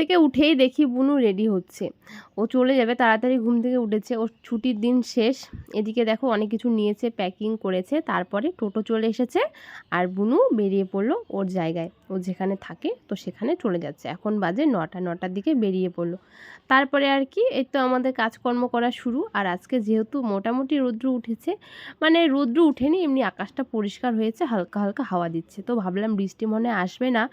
থেকে উঠেই দেখি বুনু রেডি হচ্ছে। ও চলে যাবে, তাড়াতাড়ি ঘুম থেকে উঠেছে। ওর ছুটির দিন শেষ। এদিকে দেখো অনেক কিছু নিয়েছে প্যাকিং করেছে, তারপরে টোটো চলে এসেছে আর বুনু বেরিয়ে পড়ল ওর জায়গায়। ও যেখানে থাকে তো সেখানে চলে যাচ্ছে। এখন বাজে নটা, নটার দিকে বেরিয়ে পড়ল। তারপরে আর কি, এই তো আমাদের কাজকর্ম করা শুরু। আর আজকে যেহেতু মোটামুটি রৌদ্র উঠেছে মানে রৌদ্র উঠেনি, এমনি আকাশটা পরিষ্কার হয়েছে, হালকা হালকা হাওয়া দিচ্ছে। তো ভাবলাম বৃষ্টি মনে আসবে না।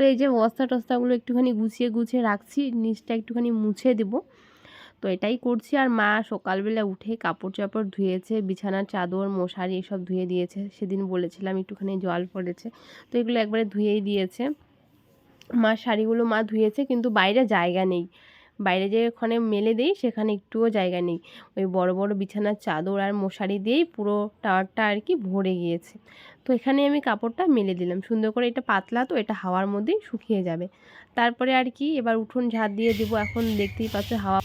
তো এই যে বস্তা টস্তাগুলো একটুখানি গুছিয়ে গুছিয়ে রাখছি, নিচটা একটুখানি মুছে দেবো। তো এটাই করছি। আর মা সকালবেলা উঠে কাপড় চাপড় ধুয়েছে, বিছানার চাদর, মশারি এসব ধুয়ে দিয়েছে। সেদিন বলেছিলাম একটুখানি জল পড়েছে, তো এগুলো একবারে ধুয়েই দিয়েছে। মা শাড়িগুলো মা ধুয়েছে, কিন্তু বাইরে জায়গা নেই। বাইরে যে ওখানে মেলে দিই, সেখানে একটুও জায়গা নেই। ওই বড় বড় বিছানার চাদর আর মশারি দিয়েই পুরো টাওয়ারটা আর কি ভরে গিয়েছে। তো এখানে আমি কাপড়টা মেলে দিলাম। সুন্দর করে এটা পাতলা তো, এটা হাওয়ার মধ্যেই শুকিয়ে যাবে। তারপরে আর কি এবার উঠোন ঝাড় দিয়ে দেবো। এখন দেখতেই পাচ্ছে হাওয়া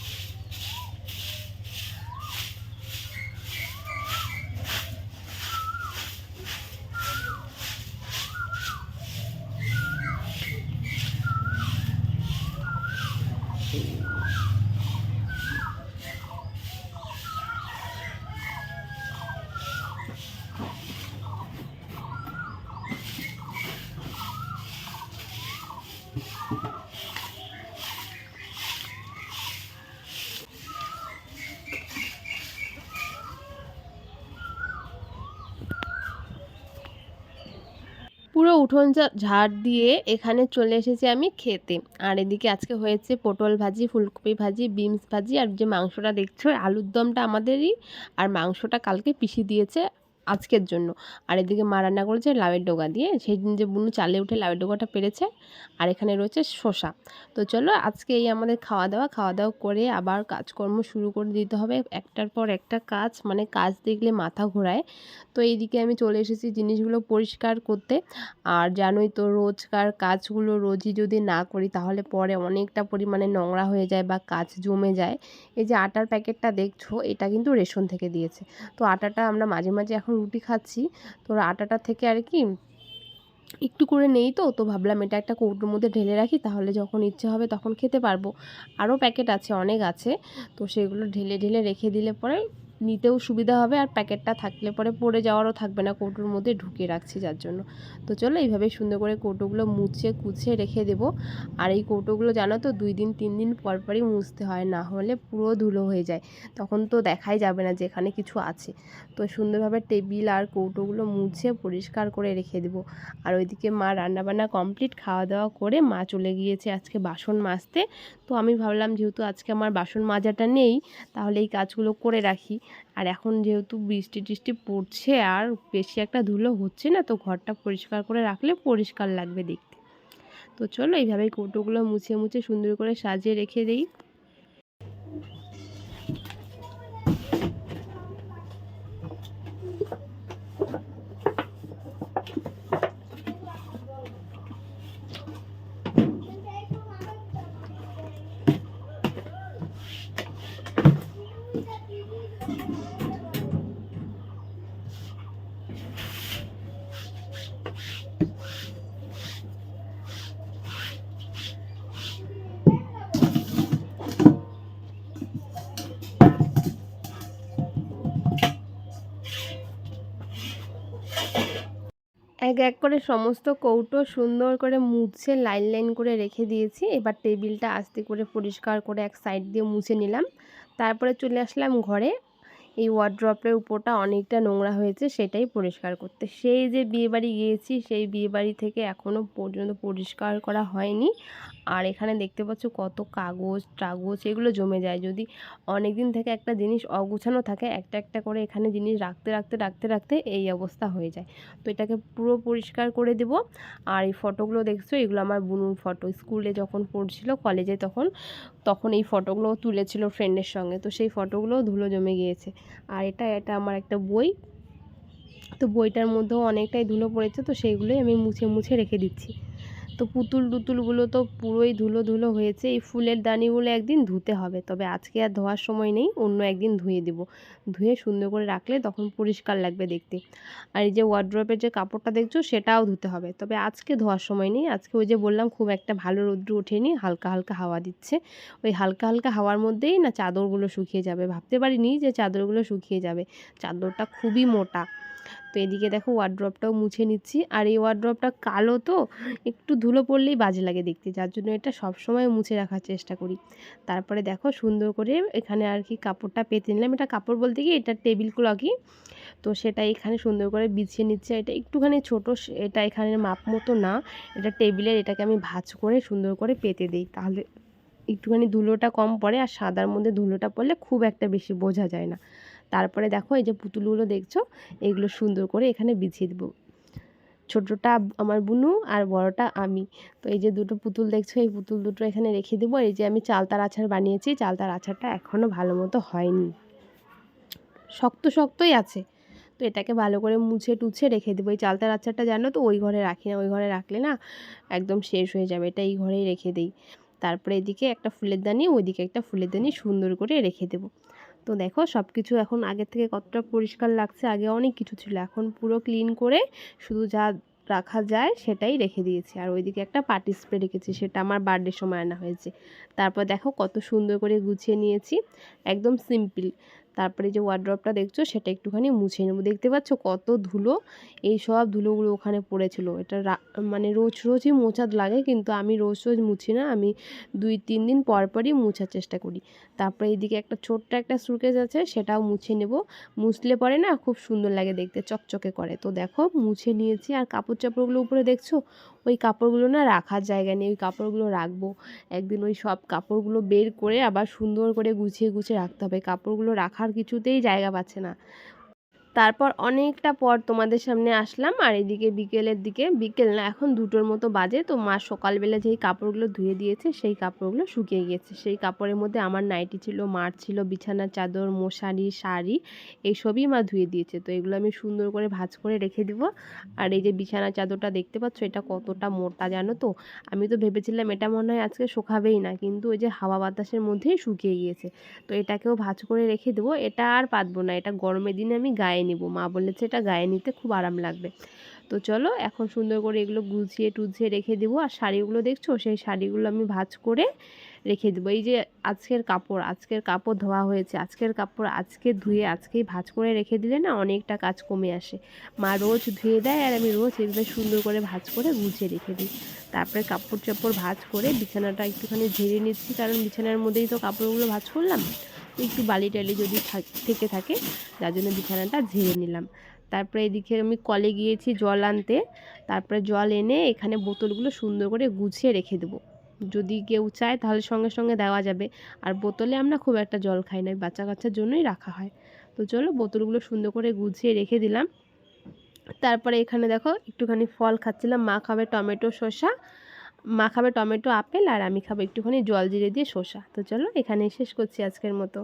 পুরো উঠোন ঝাড় দিয়ে এখানে চলে এসেছি আমি খেতে। আর এদিকে আজকে হয়েছে পটল ভাজি, ফুলকপি ভাজি, বিনস ভাজি, আর যে মাংসটা দেখছ, আলুর দমটা আমাদেরই, আর মাংসটা কালকে পিষি দিয়েছে আজকের জন্য। আর এদিকে মা রান্না করেছে লাউয়ের ডোগা দিয়ে। সেই দিন যে বুনু চালে উঠে লাউয়ের ডোগাটা পেরেছে। আর এখানে রয়েছে শসা। তো চলো আজকে এই আমাদের খাওয়া দাওয়া খাওয়া দাওয়া করে আবার কাজকর্ম শুরু করে দিতে হবে। একটার পর একটা কাজ মানে কাজ দেখলে মাথা ঘোরায়। তো এইদিকে আমি চলে এসেছি জিনিসগুলো পরিষ্কার করতে। আর জানোই তো রোজকার কাজগুলো রোজই যদি না করি, তাহলে পরে অনেকটা পরিমাণে নোংরা হয়ে যায় বা কাজ জমে যায়। এই যে আটার প্যাকেটটা দেখছ, এটা কিন্তু রেশন থেকে দিয়েছে। তো আটাটা আমরা মাঝে মাঝে এখন রুটি খাচ্ছি। তো আটাটা থেকে আর কি একটু করে নেই তো তো ভাবলাম এটা একটা কৌটোর মধ্যে ঢেলে রাখি, তাহলে যখন ইচ্ছে হবে তখন খেতে পারব। আরও প্যাকেট আছে, অনেক আছে। তো সেগুলো ঢেলে ঢেলে রেখে দিলে পরে নিতেও সুবিধা হবে আর প্যাকেটটা থাকলে পরে পড়ে যাওয়ারও থাকবে না। কৌটোর মধ্যে ঢুকিয়ে রাখছি যার জন্য। তো চলো এইভাবে সুন্দর করে কৌটোগুলো মুছে কুচিয়ে রেখে দেবো। আর এই কৌটোগুলো জানো তো, দুই দিন, তিন দিন পর পরই মুছতে হয়, না হলে পুরো ধুলো হয়ে যায়। তখন তো দেখাই যাবে না যেখানে কিছু আছে। তো সুন্দরভাবে টেবিল আর কৌটোগুলো মুছে পরিষ্কার করে রেখে দেবো। আর ওইদিকে মা রান্নাবান্না কমপ্লিট খাওয়া দাওয়া করে মা চলে গিয়েছে আজকে বাসন মাজতে। তো আমি ভাবলাম, যেহেতু আজকে আমার বাসন মাজাটা নেই, তাহলে এই কাজগুলো করে রাখি। আর এখন যেহেতু বৃষ্টি টিষ্টি পড়ছে আর বেশি একটা ধুলো হচ্ছে না, তো ঘরটা পরিষ্কার করে রাখলে পরিষ্কার লাগবে দেখতে। তো চলো এইভাবে কৌটোগুলো মুছে মুছে সুন্দর করে সাজিয়ে রেখে দিই। এক এক করে সমস্ত কৌটো সুন্দর করে মুছে লাইন লাইন করে রেখে দিয়েছি। এবার টেবিলটা আস্তে করে পরিষ্কার করে এক সাইড দিয়ে মুছে নিলাম। তারপরে চলে আসলাম ঘরে। এই ওয়ার্ড্রপের উপরটা অনেকটা নোংরা হয়েছে, সেটাই পরিষ্কার করতে। সেই যে বিয়েবাড়ি গিয়েছি, সেই বিয়েবাড়ি থেকে এখনও পর্যন্ত পরিষ্কার করা হয়নি। আর এখানে দেখতে পাচ্ছ কত কাগজ, টাগজ, এগুলো জমে যায়। যদি অনেক দিন থেকে একটা জিনিস অগুছানো থাকে, একটা একটা করে এখানে জিনিস রাখতে রাখতে রাখতে রাখতে এই অবস্থা হয়ে যায়। তো এটাকে পুরো পরিষ্কার করে দেব। আর এই ফটোগুলো দেখছ, এগুলো আমার বুনুর ফটো। স্কুলে যখন পড়ছিল, কলেজে তখন তখন এই ফটোগুলো তুলেছিল ফ্রেন্ডের সঙ্গে। তো সেই ফটোগুলো ধুলো জমে গিয়েছে। আর এটা এটা আমার একটা বই। তো বইটার মধ্যেও অনেকটাই ধুলো পড়েছে, তো সেইগুলোই আমি মুছে মুছে রেখে দিচ্ছি। তো পুতুল টুতুলগুলো তো পুরোই ধুলো ধুলো হয়েছে। এই ফুলের দানিগুলো একদিন ধুতে হবে, তবে আজকে আর ধোয়ার সময় নেই, অন্য একদিন ধুয়ে দেবো। ধুয়ে সুন্দর করে রাখলে তখন পরিষ্কার লাগবে দেখতে। আর এই যে ওয়ার্ড্রপের যে কাপড়টা দেখছ, সেটাও ধুতে হবে। তবে আজকে ধোয়ার সময় নেই। আজকে ওই যে বললাম, খুব একটা ভালো রৌদ্র ওঠেনি, হালকা হালকা হাওয়া দিচ্ছে। ওই হালকা হালকা হাওয়ার মধ্যেই না চাদরগুলো শুকিয়ে যাবে। ভাবতে পারিনি যে চাদরগুলো শুকিয়ে যাবে। চাদরটা খুবই মোটা। তো এদিকে দেখো ওয়ার্ড্রপটাও মুছে নিচ্ছি। আর এই ওয়ার্ড্রপটা কালো তো, একটু ধুলো পড়লেই বাজে লাগে দেখতে, যার জন্য এটা সব সময় মুছে রাখার চেষ্টা করি। তারপরে দেখো সুন্দর করে এখানে আর কি কাপড়টা পেতে নিলাম। এটা কাপড় বলতে কি, এটা টেবিল ক্লকই তো সেটা এখানে সুন্দর করে বিছিয়ে নিচ্ছে। এটা একটুখানি ছোটো এটা এখানে মাপ মতো না। এটা টেবিলের এটাকে আমি ভাঁজ করে সুন্দর করে পেতে দিই। তাহলে একটুখানি ধুলোটা কম পড়ে আর সাদার মধ্যে ধুলোটা পড়লে খুব একটা বেশি বোঝা যায় না। তারপরে দেখো এই যে পুতুলগুলো দেখছ? এগুলো সুন্দর করে এখানে বিছিয়ে দেবো। ছোটোটা আমার বুনু আর বড়টা আমি। তো এই যে দুটো পুতুল দেখছ, এই পুতুল দুটো এখানে রেখে দেবো। এই যে আমি চালতার আচার বানিয়েছি, চালতার আচারটা এখনও ভালো মতো হয়নি। শক্ত শক্তই আছে। তো এটাকে ভালো করে মুছে টুছে রেখে দেবো। এই চালতার আচারটা জানো তো, ওই ঘরে রাখি না, ওই ঘরে রাখলে না একদম শেষ হয়ে যাবে। এটা এই ঘরেই রেখে দিই। তারপরে এদিকে একটা ফুলের দানি, ওইদিকে একটা ফুলের দানি সুন্দর করে রেখে দেবো। তো দেখো সব কিছু এখন আগের থেকে কতটা পরিষ্কার লাগছে, আগে অনেক কিছু ছিল। এখন পুরো ক্লিন করে শুধু যা রাখা যায় সেটাই রেখে দিয়েছি। আর ওইদিকে একটা পার্টি স্প্রে রেখেছি, সেটা আমার বার্থডে সময় আনা হয়েছে। তারপর দেখো কত সুন্দর করে গুছিয়ে নিয়েছি, একদম সিম্পল তারপরে যে ওয়ার্ড্রপটা দেখছ, সেটা একটুখানি মুছে নেব। দেখতে পাচ্ছ কত ধুলো? এই সব ধুলোগুলো ওখানে পড়েছিল। এটা মানে রোজ রোজই মোছার লাগে, কিন্তু আমি রোজ রোজ মুছি না। আমি দুই, তিন দিন পর পরই মুছার চেষ্টা করি। তারপরে এইদিকে একটা ছোট্ট একটা সুকেজ আছে, সেটাও মুছে নেব। মুছলে পরে না খুব সুন্দর লাগে দেখতে, চকচকে করে। তো দেখো, মুছে নিয়েছি। আর কাপড় চাপড়গুলো উপরে দেখছ? ওই কাপড়গুলো না রাখার জায়গা নেই। ওই কাপড়গুলো রাখব। একদিন ওই সব কাপড়গুলো বের করে আবার সুন্দর করে গুছিয়ে গুছিয়ে রাখতে হবে। কাপড়গুলো রাখার কিছুতেই জায়গা পাচ্ছে না। তারপর অনেকটা পর তোমাদের সামনে আসলাম আর এদিকে বিকেলের দিকে, বিকেল না, এখন দুটোর মতো বাজে। তো মা সকালবেলা যেই কাপড়গুলো ধুয়ে দিয়েছে, সেই কাপড়গুলো শুকিয়ে গিয়েছে সেই কাপড়ের মধ্যে আমার নাইটি ছিল, মার ছিল বিছানার চাদর, মশারি, শাড়ি, এইসবই মা ধুয়ে দিয়েছে। তো এগুলো আমি সুন্দর করে ভাজ করে রেখে দিব। আর এই যে বিছানার চাদরটা দেখতে পাচ্ছ, এটা কতটা মোটা জানো তো? আমি তো ভেবেছিলাম এটা মনে হয় আজকে শুকাবেই না, কিন্তু ওই যে হাওয়া বাতাসের মধ্যেই শুকিয়ে গিয়েছে। তো এটাকেও ভাজ করে রেখে দেবো। এটা আর পাতবো না, এটা গরমের দিনে আমি গায়ে নিব। মা বলেছে এটা গায়ে নিতে খুব আরাম লাগবে। তো চলো, এখন সুন্দর করে এগুলো গুছিয়ে টুছিয়ে রেখে দেবো। আর শাড়িগুলো দেখছ? সেই শাড়িগুলো আমি ভাজ করে রেখে দেবো। এই যে আজকের কাপড় আজকের কাপড় ধোয়া হয়েছে, আজকের কাপড় আজকে ধুয়ে, আজকেই ভাজ করে রেখে দিলে না অনেকটা কাজ কমে আসে। মা রোজ ধুয়ে দেয় আর আমি রোজ এভাবে সুন্দর করে ভাজ করে গুছিয়ে রেখে দিই। তারপরে কাপড় চাপড় ভাজ করে বিছানাটা একটুখানি ঝেড়ে নিচ্ছি, কারণ বিছানার মধ্যেই তো কাপড়গুলো ভাজ করলাম। একটু বালি টালি যদি থেকে থাকে যার জন্য বিছানাটা ঝেড়ে নিলাম। তারপরে এদিকে আমি কলে গিয়েছি জল আনতে। তারপরে জল এনে এখানে বোতলগুলো সুন্দর করে গুছিয়ে রেখে দেবো। যদি কেউ চায় তাহলে সঙ্গে সঙ্গে দেওয়া যাবে। আর বোতলে আমরা খুব একটা জল খাই না, বাচ্চা কাচ্চার জন্যই রাখা হয়। তো চলো বোতলগুলো সুন্দর করে গুছিয়ে রেখে দিলাম। তারপরে এখানে দেখো একটুখানি ফল খাচ্ছিলাম। মা খাবে টমেটো, শসা। মা খাবে টমেটো, আপেল, আর আমি খাব একটুখানি জল জিরে দিয়ে শসা। তো চলো এখানেই শেষ করছি আজকের মতো।